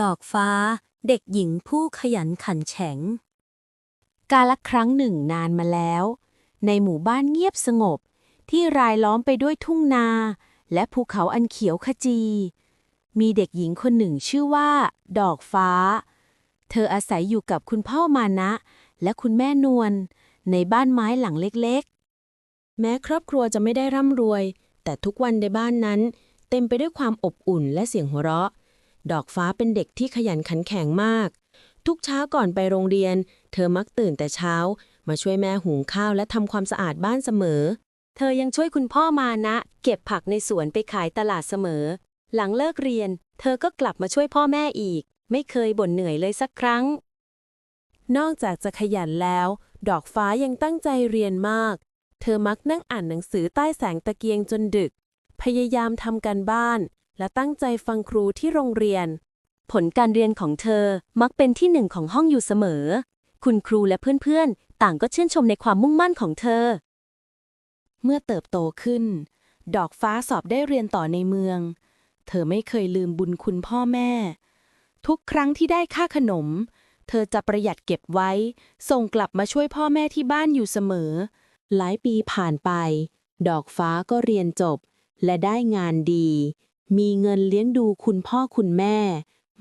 ดอกฟ้า เด็กหญิงผู้ขยันขันแข็ง กาลครั้งหนึ่งนานมาแล้ว ในหมู่บ้านเงียบสงบ ที่รายล้อมไปด้วยทุ่งนา และภูเขาอันเขียวขจี มีเด็กหญิงคนหนึ่งชื่อว่า ดอกฟ้า เธออาศัยอยู่กับคุณพ่อมานะ และคุณแม่นวลในบ้านไม้หลังเล็กๆ แม้ครอบครัวจะไม่ได้ร่ำรวย แต่ทุกวันในบ้านนั้น เต็มไปด้วยความอบอุ่นและเสียงหัวเราะ ดอกฟ้าเป็นเด็กที่ขยันขันแข็งมาก ทุกเช้าก่อนไปโรงเรียน เธอมักตื่นแต่เช้า มาช่วยแม่หุงข้าวและทำความสะอาดบ้านเสมอ เธอยังช่วยคุณพ่อมานะ เก็บผักในสวนไปขายตลาดเสมอ หลังเลิกเรียน เธอก็กลับมาช่วยพ่อแม่อีก ไม่เคยบ่นเหนื่อยเลยสักครั้ง นอกจากจะขยันแล้ว ดอกฟ้ายังตั้งใจเรียนมาก เธอมักนั่งอ่านหนังสือใต้แสงตะเกียงจนดึก พยายามทำการบ้าน และตั้งใจฟังครูที่โรงเรียน ผลการเรียนของเธอมักเป็นที่หนึ่งของห้องอยู่เสมอ คุณครูและเพื่อนๆ ต่างก็ชื่นชมในความมุ่งมั่นของเธอ เมื่อเติบโตขึ้น ดอกฟ้าสอบได้เรียนต่อในเมือง เธอไม่เคยลืมบุญคุณพ่อแม่ ทุกครั้งที่ได้ค่าขนม เธอจะประหยัดเก็บไว้ ส่งกลับมาช่วยพ่อแม่ที่บ้านอยู่เสมอ หลายปีผ่านไป ดอกฟ้าก็เรียนจบ และได้งานดี มีเงินเลี้ยงดูคุณพ่อคุณแม่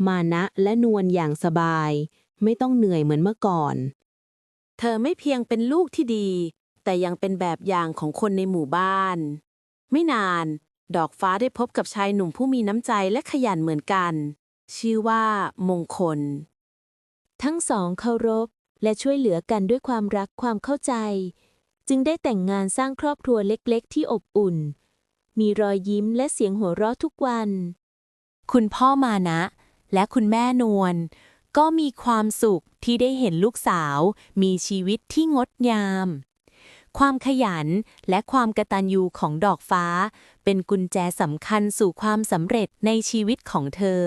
มานะและนวลอย่างสบาย ไม่ต้องเหนื่อยเหมือนเมื่อก่อน เธอไม่เพียงเป็นลูกที่ดี แต่ยังเป็นแบบอย่างของคนในหมู่บ้าน ไม่นาน ดอกฟ้าได้พบกับชายหนุ่มผู้มีน้ำใจและขยันเหมือนกัน ชื่อว่ามงคล ทั้งสองเคารพและช่วยเหลือกันด้วยความรักความเข้าใจ จึงได้แต่งงานสร้างครอบครัวเล็กๆ ที่อบอุ่น มีรอยยิ้มและเสียงหัวเราะทุกวัน คุณพ่อมานะ และคุณแม่นวลก็มีความสุขที่ได้เห็นลูกสาว มีชีวิตที่งดงาม ความขยันและความกระตันยูของดอกฟ้า เป็นกุญแจสำคัญสู่ความสำเร็จในชีวิตของเธอ